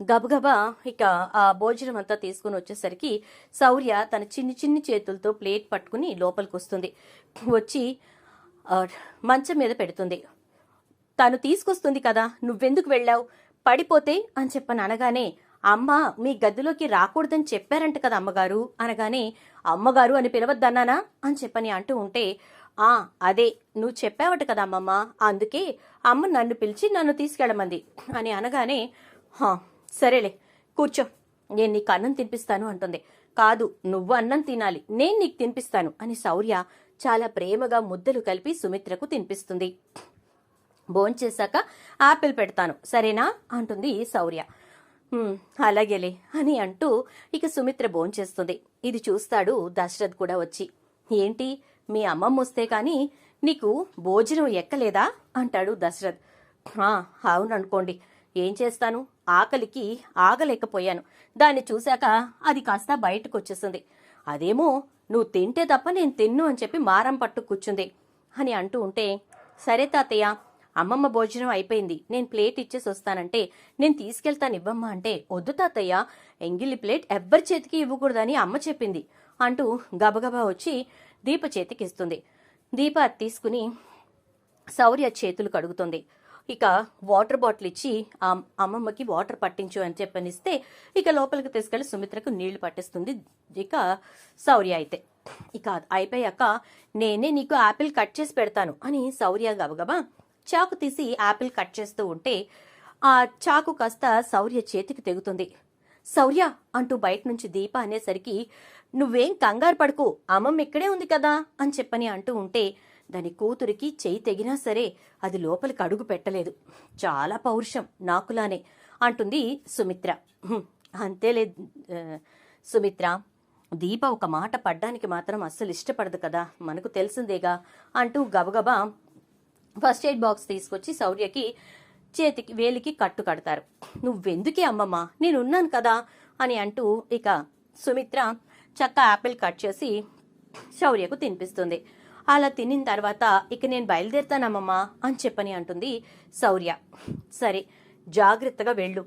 గబగబా ఇక ఆ భోజనం అంతా తీసుకుని వచ్చేసరికి శౌర్య తన చిన్ని చిన్ని చేతులతో ప్లేట్ పట్టుకుని లోపలికి వస్తుంది వచ్చి మంచం మీద పెడుతుంది. తను తీసుకొస్తుంది కదా నువ్వెందుకు వెళ్ళావు? పడిపోతే అని చెప్పని అనగానే అమ్మ మీ గదిలోకి రాకూడదని చెప్పారంట కదా అమ్మగారు అనగానే అమ్మగారు అని పిలవద్దన్నానా అని చెప్పని అంటూ ఉంటే ఆ అదే నువ్వు చెప్పావట కదా అమ్మమ్మ అందుకే అమ్మ నన్ను పిలిచి నన్ను తీసుకెళ్ళమంది అని అనగానే హా సరేలే కూర్చో. నేను నీకు అన్నం తినిపిస్తాను అంటుంది. కాదు నువ్వు అన్నం తినాలి నేను నీకు తినిపిస్తాను అని శౌర్య చాలా ప్రేమగా ముద్దలు కలిపి సుమిత్రకు తినిపిస్తుంది. భోంచేశాక ఆపిల్ పెడతాను సరేనా? అంటుంది శౌర్య. అలాగేలే అని అంటూ ఇక సుమిత్ర భోంచేస్తుంది ఇది చూస్తాడు దశరథ్ కూడా వచ్చి. ఏంటి మీ అమ్మమ్మ వస్తే కానీ నీకు భోజనం ఎక్కలేదా? అంటాడు దశరథ్. అవుననుకోండి ఏం చేస్తాను? ఆకలికి ఆగలేకపోయాను. దాన్ని చూశాక అది కాస్త బయటకు వచ్చేసింది అదేమో నువ్వు తింటే తప్ప నేను తిన్ను అని చెప్పి మారం పట్టు కూర్చుంది అని అంటూ ఉంటే సరే తాతయ్య అమ్మమ్మ భోజనం అయిపోయింది. నేను ప్లేట్ ఇచ్చేసి వస్తానంటే నేను తీసుకెళ్తాను ఇవ్వమ్మా అంటే వద్దు తాతయ్య ఎంగిలి ప్లేట్ ఎవ్వరి చేతికి ఇవ్వకూడదని అమ్మ చెప్పింది అంటూ గబగబా వచ్చి దీప చేతికి ఇస్తుంది దీప తీసుకుని శౌర్య చేతులు కడుగుతుంది. ఇక వాటర్ బాటిల్ ఇచ్చి ఆ అమ్మమ్మకి వాటర్ పట్టించు అని చెప్పనిస్తే ఇక లోపలికి తీసుకెళ్ళి సుమిత్రకు నీళ్ళు పట్టిస్తుంది ఇక శౌర్య అయితే. ఇక అయిపోయాక నేనే నీకు యాపిల్ కట్ చేసి పెడతాను అని శౌర్య గబగబా చాకు తీసి యాపిల్ కట్ చేస్తూ ఉంటే ఆ చాకు కాస్త శౌర్య చేతికి తెగుతుంది. శౌర్య అంటూ బయట నుంచి దీప అనేసరికి నువ్వేం కంగారు పడుకో అమ్మమ్మ ఇక్కడే ఉంది కదా అని చెప్పని అంటూ ఉంటే దాని కూతురికి చెయ్యి తెగినా సరే అది లోపలికి అడుగు పెట్టలేదు. చాలా పౌరుషం నాకులానే అంటుంది సుమిత్ర. అంతేలే సుమిత్ర. దీప ఒక మాట పడ్డానికి మాత్రం అస్సలు ఇష్టపడదు కదా మనకు తెలిసిందేగా అంటూ గబగబా ఫస్ట్ ఎయిడ్ బాక్స్ తీసుకొచ్చి శౌర్యకి చేతికి వేలికి కట్టు కడతారు. నువ్వెందుకే అమ్మమ్మ నేనున్నాను కదా అని అంటూ ఇక సుమిత్ర చక్క యాపిల్ కట్ చేసి శౌర్యకు తినిపిస్తుంది. అలా తినిన తర్వాత ఇక నేను బయలుదేరుతానమ్మమ్మా అని చెప్పని అంటుంది శౌర్య. సరే జాగ్రత్తగా వెళ్ళు.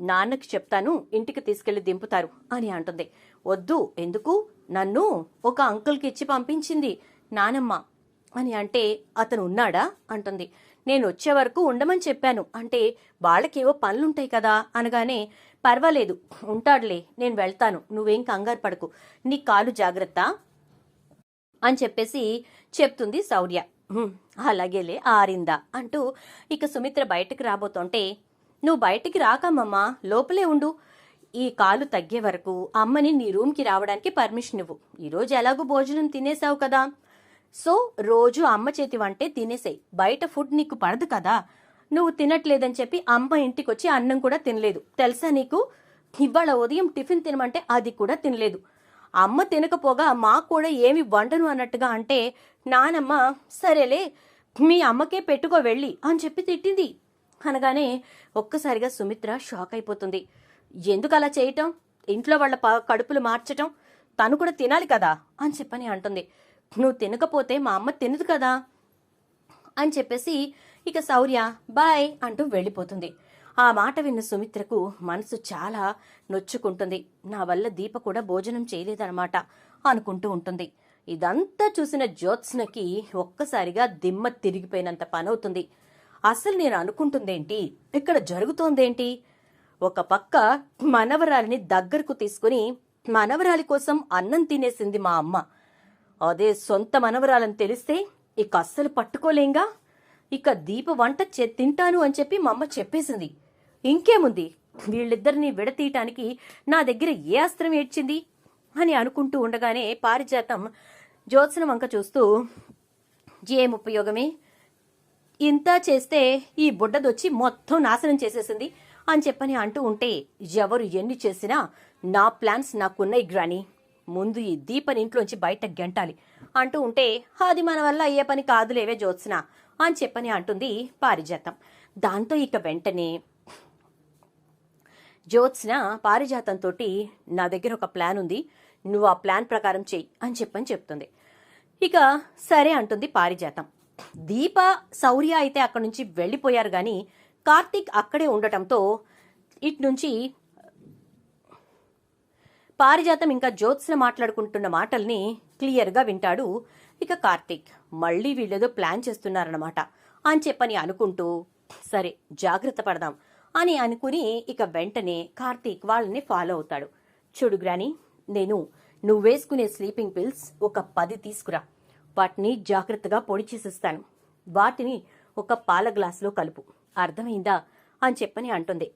నాన్నకి చెప్తాను ఇంటికి తీసుకెళ్ళి దింపుతారు అని అంటుంది. వద్దు ఎందుకు? నన్ను ఒక అంకుల్కి ఇచ్చి పంపించింది నానమ్మ అని అంటే అతను ఉన్నాడా? అంటుంది. నేను వచ్చే వరకు ఉండమని చెప్పాను. అంటే వాళ్ళకేవో పనులుంటాయి కదా అనగానే పర్వాలేదు ఉంటాడులే నేను వెళ్తాను. నువ్వేం కంగారు పడకు. నీ కాలు జాగ్రత్త. అని చెప్పేసి చెప్తుంది శౌర్య. అలాగేలే ఆరిందా అంటూ ఇక సుమిత్ర బయటకు రాబోతుంటే నువ్వు బయటికి రాకమ్మమ్మా లోపలే ఉండు. ఈ కాలు తగ్గే వరకు అమ్మని నీ రూమ్కి రావడానికి పర్మిషన్ ఇవ్వు. ఈరోజు ఎలాగో భోజనం తినేసావు కదా. సో రోజు అమ్మ చేతి వంటే తినేసాయి. బయట ఫుడ్ నీకు పడదు కదా. నువ్వు తినట్లేదని చెప్పి అమ్మ ఇంటికి వచ్చి అన్నం కూడా తినలేదు. తెలుసా నీకు? ఇవాళ ఉదయం టిఫిన్ తినమంటే అది కూడా తినలేదు. అమ్మ తినకపోగా మాకు కూడా ఏమి వండను అన్నట్టుగా అంటే నానమ్మ సరేలే మీ అమ్మకే పెట్టుకో వెళ్ళి అని చెప్పి తిట్టింది. అనగానే ఒక్కసారిగా సుమిత్ర షాక్ అయిపోతుంది. ఎందుకు అలా చేయటం? ఇంట్లో వాళ్ళ ప- కడుపులు మార్చటం? తను కూడా తినాలి కదా? అని చెప్పని అంటుంది. నువ్వు తినకపోతే మా అమ్మ తినదు కదా? అని చెప్పేసి ఇక శౌర్య బాయ్ అంటూ వెళ్ళిపోతుంది. ఆ మాట విన్న సుమిత్రకు మనసు చాలా నొచ్చుకుంటుంది. నా వల్ల దీప కూడా భోజనం చేయలేదన్నమాట అనుకుంటూ ఉంటుంది. ఇదంతా చూసిన జ్యోత్స్నకి ఒక్కసారిగా దిమ్మ తిరిగిపోయినంత పనవుతుంది. అసలు నేను అనుకుంటుందేంటి? ఇక్కడ జరుగుతోందేంటి? ఒక పక్క మనవరాలిని దగ్గరకు తీసుకుని మనవరాలి కోసం అన్నం తినేసింది మా అమ్మ. అదే సొంత మనవరాలని తెలిస్తే ఇక అస్సలు పట్టుకోలేంగా? ఇక దీప వంట తింటాను అని చెప్పి మా అమ్మ చెప్పేసింది. ఇంకేముంది? వీళ్ళిద్దరిని విడతీయటానికి నా దగ్గర ఏ అస్త్రం ఏడ్చింది? అని అనుకుంటూ ఉండగానే పారిజాతం జ్యోత్సన వంక చూస్తూ ఏం ఉపయోగమే? ఇంత చేస్తే ఈ బుడ్డదొచ్చి మొత్తం నాశనం చేసేసింది అని చెప్పని అంటూ ఉంటే ఎవరు ఎన్ని చేసినా నా ప్లాన్స్ నాకున్నాయి గ్రాని. ముందు ఈ దీపని ఇంట్లోంచి బయట గెంటాలి అంటూ ఉంటే అది మన వల్ల అయ్యే పని కాదులేవే జ్యోత్స్న అని చెప్పని అంటుంది పారిజాతం. దాంతో ఇక వెంటనే జ్యోత్స్న పారిజాతంతో నా దగ్గర ఒక ప్లాన్ ఉంది. నువ్వు ఆ ప్లాన్ ప్రకారం చెయ్యి అని చెప్పని చెప్తుంది. ఇక సరే అంటుంది పారిజాతం. దీప శౌర్య అయితే అక్కడి నుంచి వెళ్ళిపోయారు గాని కార్తీక్ అక్కడే ఉండటంతో ఇటు నుంచి పారిజాతం ఇంకా జ్యోత్స్న మాట్లాడుకుంటున్న మాటల్ని క్లియర్గా వింటాడు ఇక కార్తీక్. మళ్ళీ వీళ్ళేదో ప్లాన్ చేస్తున్నారన్నమాట అని చెప్పని అనుకుంటూ సరే జాగ్రత్త పడదాం. అని అనుకుని ఇక వెంటనే కార్తీక్ వాళ్ళని ఫాలో అవుతాడు. చూడు గ్రాని నేను నువ్వు వేసుకునే స్లీపింగ్ పిల్స్ ఒక పది తీసుకురా. వాటిని జాగ్రత్తగా పొడి చేసిస్తాను. వాటిని ఒక పాల గ్లాసులో కలుపు. అర్థమైందా? అని చెప్పని అంటుంది.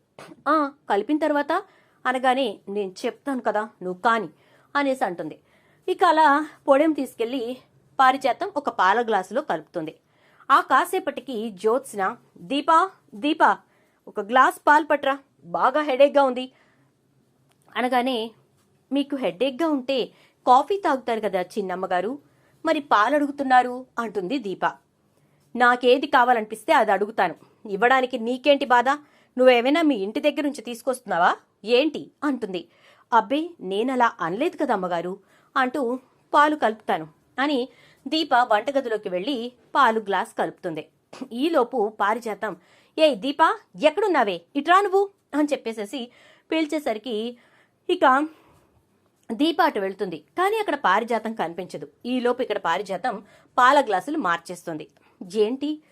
ఆ కలిపిన తర్వాత అనగానే నేను చెప్తాను కదా నువ్వు కాని అనేసి అంటుంది. ఇక అలా పొడెం తీసుకెళ్ళి పారిజాతం ఒక పాల గ్లాసులో కలుపుతుంది. ఆ కాసేపటికి జ్యోత్స్న దీపా దీపా ఒక గ్లాస్ పాలు పట్రా. బాగా హెడేక్గా ఉంది. అనగానే మీకు హెడేక్గా ఉంటే కాఫీ తాగుతారు కదా చిన్నమ్మగారు. మరి పాలు అడుగుతున్నారు అంటుంది దీప. నాకేది కావాలనిపిస్తే అది అడుగుతాను. ఇవ్వడానికి నీకేంటి బాధ? నువ్వేమైనా మీ ఇంటి దగ్గర నుంచి తీసుకొస్తున్నావా? ఏంటి? అంటుంది. అబ్బే నేనలా అనలేదు కదా అమ్మగారు. అంటూ పాలు కలుపుతాను అని దీప వంటగదిలోకి వెళ్ళి పాలు గ్లాస్ కలుపుతుంది. ఈలోపు పారిజాతం ఏ దీప ఎక్కడున్నావే? ఇట్రా నువ్వు? అని చెప్పేసేసి పీల్చేసరికి ఇక దీప అటు వెళ్తుంది. కానీ అక్కడ పారిజాతం కనిపించదు. ఈలోపు ఇక్కడ పారిజాతం పాల గ్లాసులు మార్చేస్తుంది. ఏంటి?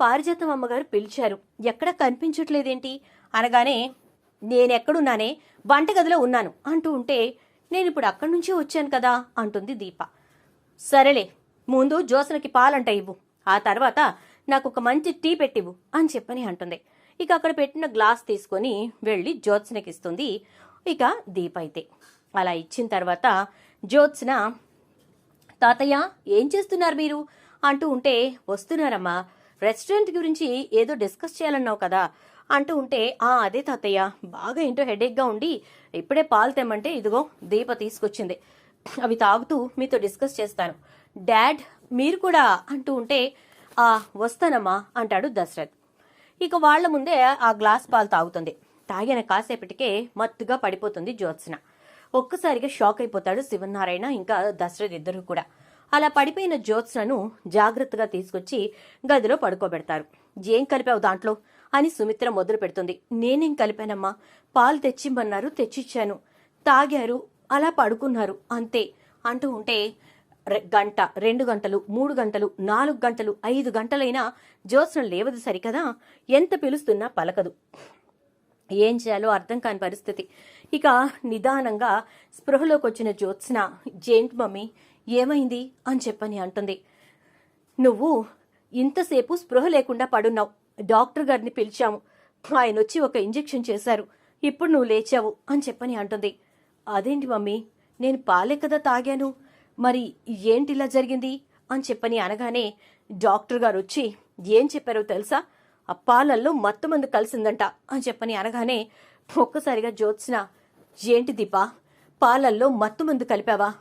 పారిజాతం అమ్మగారు పిలిచారు. ఎక్కడ కనిపించట్లేదేంటి? అనగానే నేనెక్కడున్నానే? వంటగదిలో ఉన్నాను. అంటూ ఉంటే నేను ఇప్పుడు అక్కడి నుంచి వచ్చాను కదా? అంటుంది దీప. సరేలే ముందు జోసనకి పాలంట ఇవ్వు. ఆ తర్వాత నాకు ఒక మంచి టీ పెట్టివ్వు అని చెప్పని అంటుంది. ఇక అక్కడ పెట్టిన గ్లాస్ తీసుకొని వెళ్ళి జ్యోత్స్నకి ఇస్తుంది ఇక దీప అయితే అలా ఇచ్చిన తర్వాత జ్యోత్స్న తాతయ్య ఏం చేస్తున్నారు మీరు? అంటూ ఉంటే వస్తున్నారమ్మా రెస్టారెంట్ గురించి ఏదో డిస్కస్ చేయాలన్నావు కదా. అంటూ ఉంటే ఆ అదే తాతయ్య బాగా ఏంటో హెడేక్గా ఉండి ఇప్పుడే పాలు తెమ్మంటే ఇదిగో దీప తీసుకొచ్చింది. అవి తాగుతూ మీతో డిస్కస్ చేస్తాను. డాడ్ మీరు కూడా అంటూ ఉంటే ఆ వస్తానమ్మా అంటాడు దశరథ్. ఇక వాళ్ళ ముందే ఆ గ్లాస్ పాలు తాగుతుంది. తాగిన కాసేపటికే మత్తుగా పడిపోతుంది జ్యోత్స్న. ఒక్కసారిగా షాక్ అయిపోతాడు శివనారాయణ ఇంకా దశరథ్ ఇద్దరు కూడా. అలా పడిపోయిన జ్యోత్స్నను జాగ్రత్తగా తీసుకొచ్చి గదిలో పడుకోబెడతారు. ఏం కలిపావు దాంట్లో? అని సుమిత్ర మొదలు పెడుతుంది. నేనేం కలిపానమ్మా? పాలు తెచ్చిమ్మన్నారు తెచ్చిచ్చాను. తాగారు అలా పడుకున్నారు అంతే. అంటూ ఉంటే గంట రెండు గంటలు మూడు గంటలు నాలుగు గంటలు ఐదు గంటలైనా జ్యోత్స్న లేవదు సరికదా? ఎంత పిలుస్తున్నా పలకదు. ఏం చేయాలో అర్థం కాని పరిస్థితి. ఇక నిదానంగా స్పృహలోకి వచ్చిన జ్యోత్స్న జేంట్ మమ్మీ ఏమైంది? అని చెప్పని అంటుంది. నువ్వు ఇంతసేపు స్పృహ లేకుండా పడున్నావు. డాక్టర్ గారిని పిలిచాము. ఆయన వచ్చి ఒక ఇంజెక్షన్ చేశారు. ఇప్పుడు నువ్వు లేచావు అని చెప్పని అంటుంది. అదేంటి మమ్మీ? నేను పాలే కదా తాగాను. మరి ఏంటి ఇలా జరిగింది? అని చెప్పని అనగానే డాక్టర్ గారు వచ్చి ఏం చెప్పారో తెలుసా? ఆ పాలల్లో మత్తు మందు కలిసిందంట అని చెప్పని అనగానే ఒక్కసారిగా జ్యోత్స్న ఏంటి దీపా? పాలల్లో మత్తు మందు కలిపావా?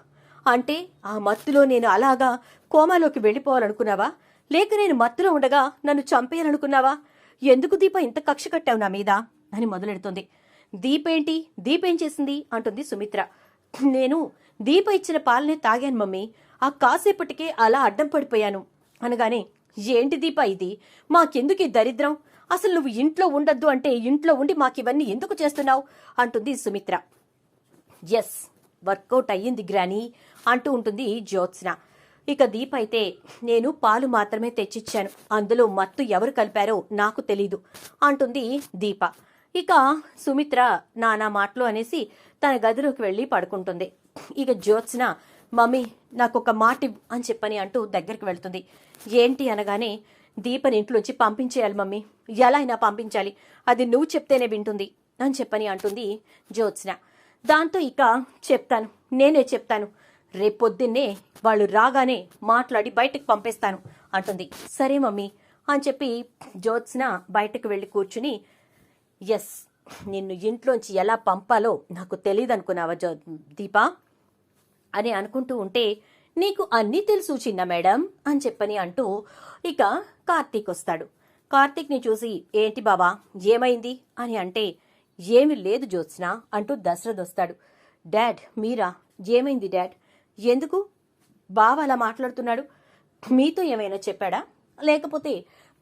అంటే ఆ మత్తులో నేను అలాగా కోమాలోకి వెళ్ళిపోవాలనుకున్నావా? లేక నేను మత్తులో ఉండగా నన్ను చంపేయాలనుకున్నావా? ఎందుకు దీప ఇంత కక్ష కట్టావు నా మీద? అని మొదలెడుతుంది. దీపేంటి? దీపేం చేసింది? అంటుంది సుమిత్ర. నేను దీప ఇచ్చిన పాలనే తాగాను మమ్మీ. ఆ కాసేపటికే అలా అడ్డం పడిపోయాను. అనగానే ఏంటి దీప ఇది? మాకెందుకు ఈ దరిద్రం? అసలు నువ్వు ఇంట్లో ఉండొద్దు అంటే ఇంట్లో ఉండి మాకివన్నీ ఎందుకు చేస్తున్నావు? అంటుంది సుమిత్ర. ఎస్ వర్కౌట్ అయ్యింది గ్రానీ అంటూ ఉంటుంది జ్యోత్స్న. ఇక దీప అయితే నేను పాలు మాత్రమే తెచ్చిచ్చాను. అందులో మత్తు ఎవరు కలిపారో నాకు తెలీదు అంటుంది దీప. ఇక సుమిత్ర నానా మాటలు అనేసి తన గదిలోకి వెళ్ళి పడుకుంటుంది. ఇక జ్యోత్స్న మమ్మీ నాకు ఒక మాట అని చెప్పని అంటూ దగ్గరికి వెళ్తుంది. ఏంటి? అనగానే దీపని ఇంట్లోంచి పంపించేయాలి మమ్మీ. ఎలా అయినా పంపించాలి. అది నువ్వు చెప్తేనే వింటుంది అని చెప్పని అంటుంది జ్యోత్స్న. దాంతో ఇక చెప్తాను. నేనే చెప్తాను. రేపొద్దున్నే వాళ్ళు రాగానే మాట్లాడి బయటకు పంపేస్తాను అంటుంది. సరే మమ్మీ అని చెప్పి జ్యోత్స్న బయటకు వెళ్ళి కూర్చుని ఎస్ నిన్ను ఇంట్లోంచి ఎలా పంపాలో నాకు తెలియదు అనుకున్నావా జో దీపా? అని అనుకుంటూ ఉంటే నీకు అన్నీ తెలుసు చిన్న మేడం అని చెప్పని అంటూ ఇక కార్తీక్ వస్తాడు కార్తీక్ని చూసి ఏంటి బాబా ఏమైంది? అని అంటే ఏమి లేదు జ్యోత్స్న అంటూ దశరథ్ వస్తాడు డాడ్ మీరా? ఏమైంది డాడ్? ఎందుకు? బావ అలా మాట్లాడుతున్నాడు? మీతో ఏమైనా చెప్పాడా? లేకపోతే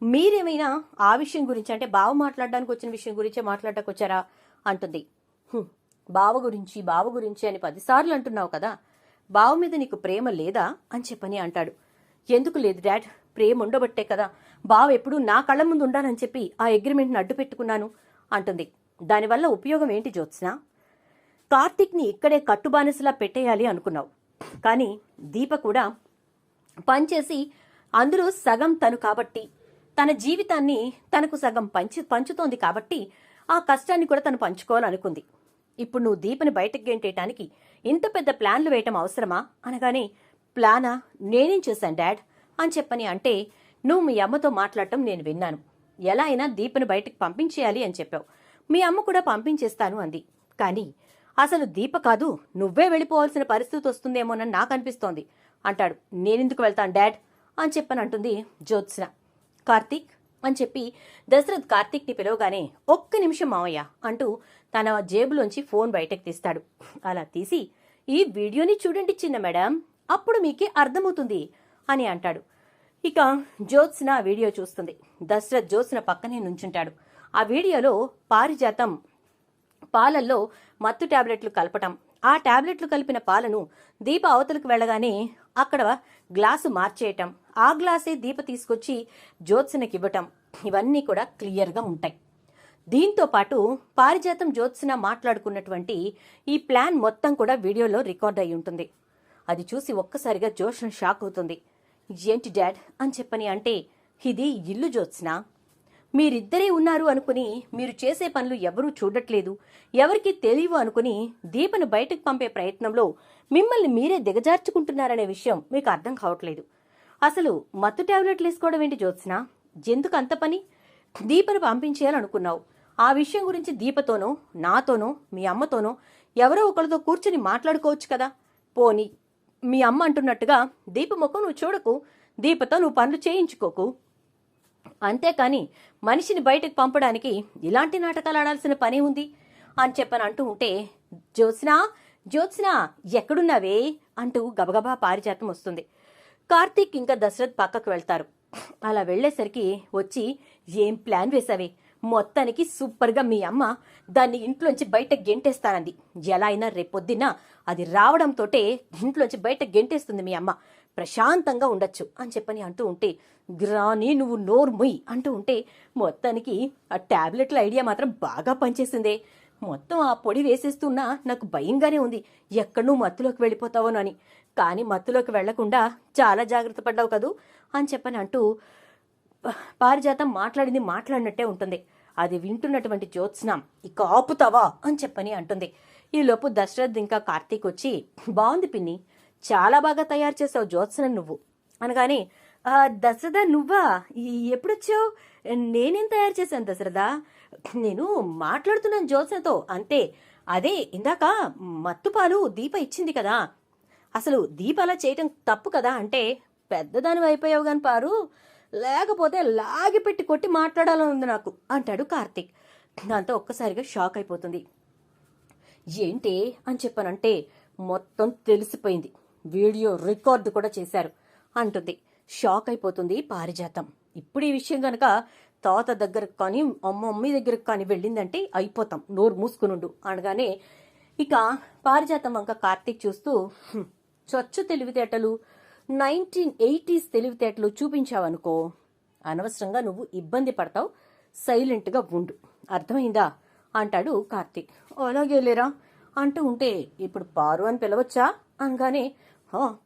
మీరేమైనా ఆ విషయం గురించి అంటే బావ మాట్లాడడానికి వచ్చిన విషయం గురించే మాట్లాడడానికి వచ్చారా అంటుంది బావ గురించి బావ గురించి అని పదిసార్లు అంటున్నావు కదా బావ మీద నీకు ప్రేమ లేదా అని చెప్పని అంటాడు. ఎందుకు లేదు డాడ్ ప్రేమ ఉండబట్టే కదా బావ ఎప్పుడూ నా కళ్ళ ముందు ఉండాలని చెప్పి ఆ అగ్రిమెంట్ని అడ్డు పెట్టుకున్నాను అంటుంది. దానివల్ల ఉపయోగం ఏంటి జ్యోత్స్న? కార్తీక్ని ఇక్కడే కట్టుబానిసలా పెట్టేయాలి అనుకున్నావు. కానీ దీప కూడా పనిచేసి అందులో సగం తను కాబట్టి తన జీవితాన్ని తనకు సగం పంచి పంచుతోంది కాబట్టి ఆ కష్టాన్ని కూడా తను పంచుకోవాలనుకుంది. ఇప్పుడు నువ్వు దీపని బయటకు గెంటేయటానికి ఇంత పెద్ద ప్లాన్లు వేయటం అవసరమా? అనగానే ప్లానా? నేనేం చేశాను డాడ్? అని చెప్పని అంటే నువ్వు మీ అమ్మతో మాట్లాడటం నేను విన్నాను. ఎలా అయినా దీపని బయటకు పంపించేయాలి అని చెప్పావు. మీ అమ్మ కూడా పంపించేస్తాను అంది. కానీ అసలు దీప కాదు నువ్వే వెళ్ళిపోవాల్సిన పరిస్థితి వస్తుందేమోనని నాకు అనిపిస్తోంది అంటాడు. నేనెందుకు వెళ్తాను డాడ్? అని చెప్పని అంటుంది జ్యోత్స్న. కార్తీక్ అని చెప్పి దశరథ్ కార్తీక్ని పిలవగానే ఒక్క నిమిషం మావయ్య అంటూ తన జేబులోంచి ఫోన్ బయటకు తీస్తాడు. అలా తీసి ఈ వీడియోని చూడండి చిన్న మేడం అప్పుడు మీకే అర్థమవుతుంది అని అంటాడు. ఇక జ్యోత్స్న వీడియో చూస్తుంది. దశరథ్ జ్యోత్స్న పక్కనే నుంచుంటాడు. ఆ వీడియోలో పారిజాతం పాలల్లో మత్తు టాబ్లెట్లు కలపటం. ఆ టాబ్లెట్లు కలిపిన పాలను దీప అవతలకు వెళ్ళగానే అక్కడ గ్లాసు మార్చేయటం. ఆ గ్లాసే దీప తీసుకొచ్చి జ్యోత్సనకివ్వటం. ఇవన్నీ కూడా క్లియర్గా ఉంటాయి. దీంతో పాటు పారిజాతం జ్యోత్సన మాట్లాడుకున్నటువంటి ఈ ప్లాన్ మొత్తం కూడా వీడియోలో రికార్డ్ అయి ఉంటుంది. అది చూసి ఒక్కసారిగా జోషన్ షాక్ అవుతుంది. ఏంటి డాడ్? అని చెప్పని అంటే ఇది ఇల్లు జ్యోత్స్న. మీరిద్దరే ఉన్నారు అనుకుని మీరు చేసే పనులు ఎవరూ చూడట్లేదు. ఎవరికి తెలియవు అనుకుని దీపను బయటకు పంపే ప్రయత్నంలో మిమ్మల్ని మీరే దిగజార్చుకుంటున్నారనే విషయం మీకు అర్థం కావట్లేదు. అసలు మత్తు టాబ్లెట్లు వేసుకోవడం ఏంటి జ్యోత్స్న? ఎందుకు అంత పని? దీపను పంపించేయాలనుకున్నావు. ఆ విషయం గురించి దీపతోనో నాతోనో మీ అమ్మతోనో ఎవరో ఒకరితో కూర్చుని మాట్లాడుకోవచ్చు కదా. పోని మీ అమ్మ అంటున్నట్టుగా దీప ముఖం నువ్వు చూడకు. దీపతో నువ్వు పనులు చేయించుకోకు. అంతేకాని మనిషిని బయటకు పంపడానికి ఇలాంటి నాటకాలు ఆడాల్సిన పని ఉంది అని చెప్పని అంటూ ఉంటే జ్యోత్స్నా జ్యోత్స్నా ఎక్కడున్నావే? అంటూ గబగబా పారిజాతం వస్తుంది. కార్తీక్ ఇంకా దశరథ్ పక్కకు వెళ్తారు. అలా వెళ్ళేసరికి వచ్చి ఏం ప్లాన్ వేసావే మొత్తానికి సూపర్గా మీ అమ్మ దాన్ని ఇంట్లోంచి బయట గెంటేస్తానంది. ఎలా అయినా రేపొద్దున అది రావడంతోటే ఇంట్లోంచి బయట గెంటేస్తుంది మీ అమ్మ. ప్రశాంతంగా ఉండొచ్చు అని చెప్పని అంటూ ఉంటే గ్రాని నువ్వు నోర్ముయ్ అంటూ ఉంటే మొత్తానికి ఆ టాబ్లెట్ల ఐడియా మాత్రం బాగా పనిచేసిందే. మొత్తం ఆ పొడి వేసేస్తున్నా నాకు భయంగానే ఉంది. ఎక్కడూ మత్తులోకి మత్తులోకి వెళ్ళిపోతావోనని కానీ మత్తులోకి వెళ్ళకుండా చాలా జాగ్రత్త పడ్డావు కదూ అని చెప్పని అంటూ పారిజాతం మాట్లాడింది మాట్లాడినట్టే ఉంటుంది. అది వింటున్నటువంటి జ్యోత్స్న. ఇక ఆపుతావా అని చెప్పని అంటుంది. ఈలోపు దశరథ్ ఇంకా కార్తీక్ వచ్చి బాగుంది పిన్ని. చాలా బాగా తయారు చేసావు జ్యోత్స్నం నువ్వు. అనగానే దశరథ నువ్వా? ఎప్పుడొచ్చావు? నేనేం తయారు చేశాను దశరథ? నేను మాట్లాడుతున్నాను జ్యోత్స్నతో. అంతే. అదే ఇందాక మత్తుపాలు దీప ఇచ్చింది కదా. అసలు దీప అలా చేయటం తప్పు కదా అంటే పెద్దదాని అయిపోయావు గాని పారు. లేకపోతే లాగిపెట్టి కొట్టి మాట్లాడాలని ఉంది నాకు అంటాడు కార్తిక్. దాంతో ఒక్కసారిగా షాక్ అయిపోతుంది. ఏంటి అని చెప్పానంటే మొత్తం తెలిసిపోయింది. వీడియో రికార్డు కూడా చేశారు అంటుంది. షాక్ అయిపోతుంది పారిజాతం. ఇప్పుడు ఈ విషయం కనుక తాత దగ్గరకు కానీ అమ్మ మమ్మీ దగ్గరకు కానీ వెళ్ళిందంటే అయిపోతాం. నోరు మూసుకునుండు. అనగానే ఇక పారిజాతం వంక కార్తీక్ చూస్తూ "హ్మ్, చచ్చు తెలివితేటలు. నైన్టీన్ ఎయిటీస్ తెలివితేటలు చూపించావనుకో అనవసరంగా నువ్వు ఇబ్బంది పడతావు. సైలెంట్గా ఉండు. అర్థమైందా? అంటాడు కార్తీక్. అలాగే లేరా? అంటూ ఉంటే ఇప్పుడు పారు అని పిలవచ్చా? అనగానే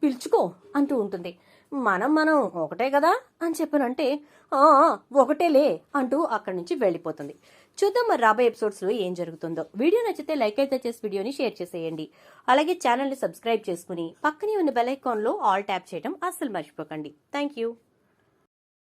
పిలుచుకో అంటూ ఉంటుంది. మనం మనం ఒకటే కదా అని చెప్పానంటే ఆ, ఒకటేలే అంటూ అక్కడి నుంచి వెళ్ళిపోతుంది. చూద్దాం మరి రాబోయే ఎపిసోడ్స్లో ఏం జరుగుతుందో. వీడియో నచ్చితే లైక్ అయితే చేసి వీడియోని షేర్ చేసేయండి. అలాగే ఛానల్ని సబ్స్క్రైబ్ చేసుకుని పక్కనే ఉన్న బెల్ ఐకాన్లో ఆల్ ట్యాప్ చేయడం అస్సలు మర్చిపోకండి. Thank you.